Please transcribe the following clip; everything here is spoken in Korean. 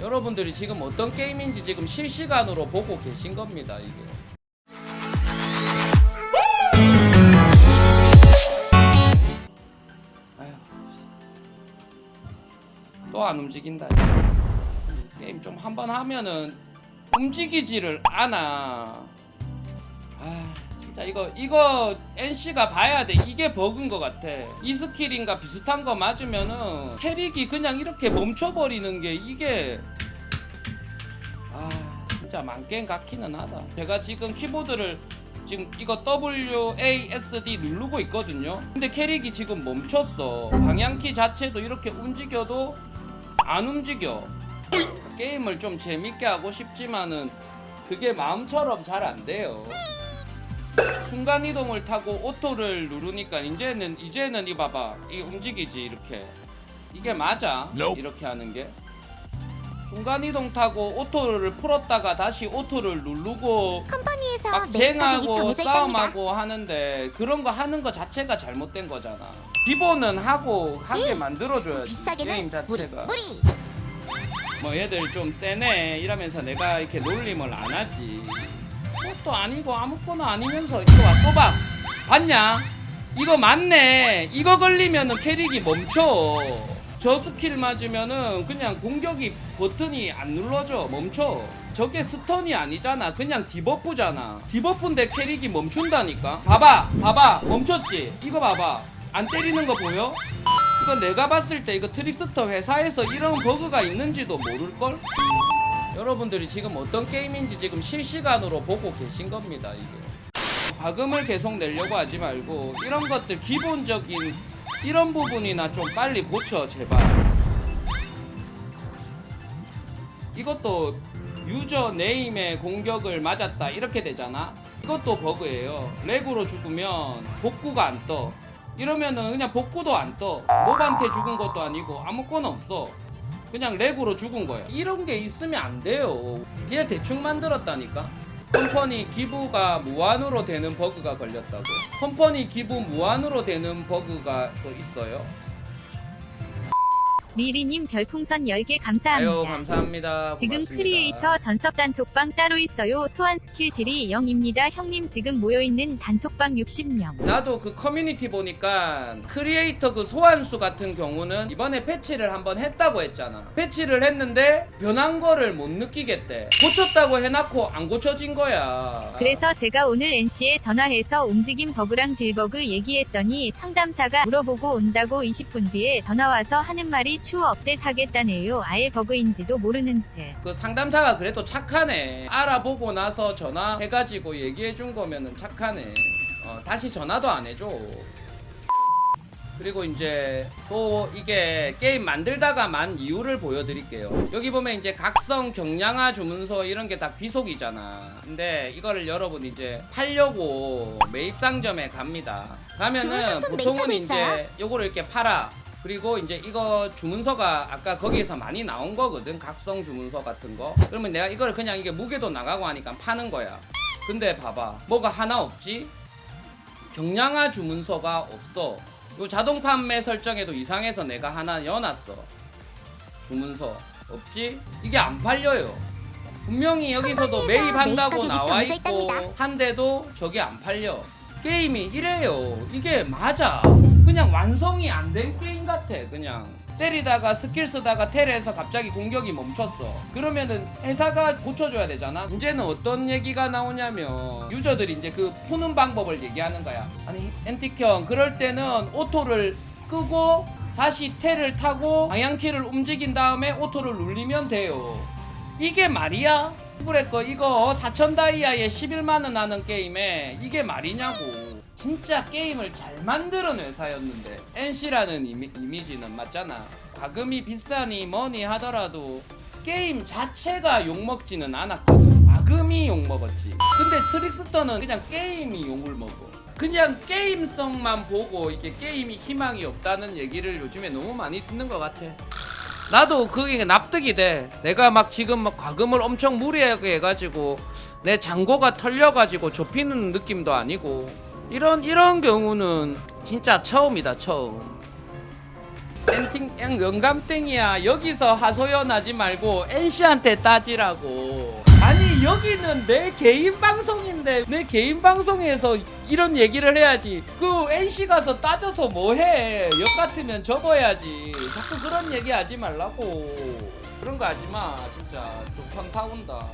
여러분들이 지금 어떤 게임인지 지금 실시간으로 보고 계신 겁니다 이게. 또 안 움직인다. 게임 좀 한번 하면은 움직이지를 않아. 아 진짜 이거 이거 NC가 봐야 돼. 이게 버그인 것 같아. 이 스킬인가 비슷한 거 맞으면은 캐릭이 그냥 이렇게 멈춰버리는 게 이게 아 진짜 만게임 같기는 하다. 제가 지금 키보드를 지금 이거 WASD 누르고 있거든요. 근데 캐릭이 지금 멈췄어. 방향키 자체도 이렇게 움직여도 안 움직여. 게임을 좀 재밌게 하고 싶지만은 그게 마음처럼 잘 안 돼요 순간 이동을 타고 오토를 누르니까 이제는 이제는 이 봐봐. 이 움직이지 이렇게. 이게 맞아? Nope. 이렇게 하는 게? 순간 이동 타고 오토를 풀었다가 다시 오토를 누르고 컴퍼니에서 막 쟁하고. 싸움하고 하는데 그런 거 하는 거 자체가 잘못된 거잖아. 기본은 하고 하게 만들어줘야지. 게임 비싸게는 무리 자체가. 무리. 뭐 얘들 좀 세네. 이러면서 내가 이렇게 놀림을 안 하지. 그 것도 아니고 아무거나 아니면서 이거 와 또봐. 봤냐? 이거 맞네. 이거 걸리면은 캐릭이 멈춰. 저 스킬 맞으면은 그냥 공격이 버튼이 안 눌러져. 멈춰. 저게 스턴이 아니잖아. 그냥 디버프잖아. 디버프인데 캐릭이 멈춘다니까. 봐봐 봐봐. 멈췄지? 이거 봐봐. 안 때리는 거 보여? 이거 내가 봤을 때 이거 트릭스터 회사에서 이런 버그가 있는지도 모를걸? 여러분들이 지금 어떤 게임인지 지금 실시간으로 보고 계신 겁니다 이게. 과금을 계속 내려고 하지 말고 이런 것들 기본적인 이런 부분이나 좀 빨리 고쳐 제발. 이것도 유저 네임의 공격을 맞았다 이렇게 되잖아. 이것도 버그예요. 렉으로 죽으면 복구가 안떠. 이러면은 그냥 복구도 안떠. 몹한테 죽은 것도 아니고 아무거나 없어 그냥 렉으로 죽은 거야 이런 게 있으면 안 돼요. 그냥 대충 만들었다니까. 컴퍼니 기부가 무한으로 되는 버그가 걸렸다고. 컴퍼니 기부 무한으로 되는 버그가 또 있어요 리리님 별풍선 10개 감사합니다. 아유 감사합니다 지금 고맙습니다. 크리에이터 전섭 단톡방 따로 있어요. 소환 스킬 딜이 0입니다. 형님 지금 모여있는 단톡방 60명. 나도 그 커뮤니티 보니까 크리에이터 그 소환수 같은 경우는 이번에 패치를 한번 했다고 했잖아. 패치를 했는데 변한 거를 못 느끼겠대. 고쳤다고 해놓고 안 고쳐진 거야. 그래서 제가 오늘 NC에 전화해서 움직임 버그랑 딜버그 얘기했더니 상담사가 물어보고 온다고 20분 뒤에 전화와서 하는 말이 추후 업데이트 하겠다네요. 아예 버그인지도 모르는 듯. 그 상담사가 그래도 착하네. 알아보고 나서 전화해가지고 얘기해준 거면은 착하네. 어, 다시 전화도 안 해줘. 그리고 이제 또 이게 게임 만들다가 만 이유를 보여드릴게요. 여기 보면 이제 각성, 경량화 주문서 이런 게 다 귀속이잖아. 근데 이거를 여러분 이제 팔려고 매입 상점에 갑니다. 가면은 보통은 이제? 요거를 이렇게 팔아. 그리고 이제 이거 주문서가 아까 거기에서 많이 나온 거거든. 각성 주문서 같은 거. 그러면 내가 이걸 그냥 이게 무게도 나가고 하니까 파는 거야. 근데 봐봐. 뭐가 하나 없지? 경량화 주문서가 없어. 요 자동 판매 설정에도 이상해서 내가 하나 여놨어. 주문서 없지? 이게 안 팔려요. 분명히 여기서도 매입한다고 매입 가격이 나와 정해져 있고 있답니다. 한데도 저게 안 팔려. 게임이 이래요. 이게 맞아. 그냥 완성이 안 된 게임 같아. 그냥 때리다가 스킬 쓰다가 텔에서 갑자기 공격이 멈췄어. 그러면은 회사가 고쳐줘야 되잖아. 이제는 어떤 얘기가 나오냐면 유저들이 이제 그 푸는 방법을 얘기하는 거야. 아니 엔틱형 그럴 때는 오토를 끄고 다시 텔을 타고 방향키를 움직인 다음에 오토를 눌리면 돼요. 이게 말이야? 그랬거 이거 4천 다이아에 11만원 하는 게임에 이게 말이냐고 진짜 게임을 잘 만드는 회사였는데 NC라는 이미, 이미지는 맞잖아. 과금이 비싸니 뭐니 하더라도 게임 자체가 욕먹지는 않았거든. 과금이 욕먹었지. 근데 트릭스터는 그냥 게임이 욕을 먹어. 그냥 게임성만 보고 이게 게임이 희망이 없다는 얘기를 요즘에 너무 많이 듣는 것 같아. 나도 그게 납득이 돼. 내가 막 지금 막 과금을 엄청 무리하게 해가지고 내 잔고가 털려가지고 좁히는 느낌도 아니고 이런 이런 경우는 진짜 처음이다 처음. 엔팅 eng 영감땡이야. 여기서 하소연하지 말고 NC한테 따지라고. 아니 여기는 내 개인 방송인데 내 개인 방송에서 이런 얘기를 해야지. 그 NC 가서 따져서 뭐해? 역 같으면 접어야지. 자꾸 그런 얘기 하지 말라고. 그런 거 하지 마. 진짜 좀 현타 온다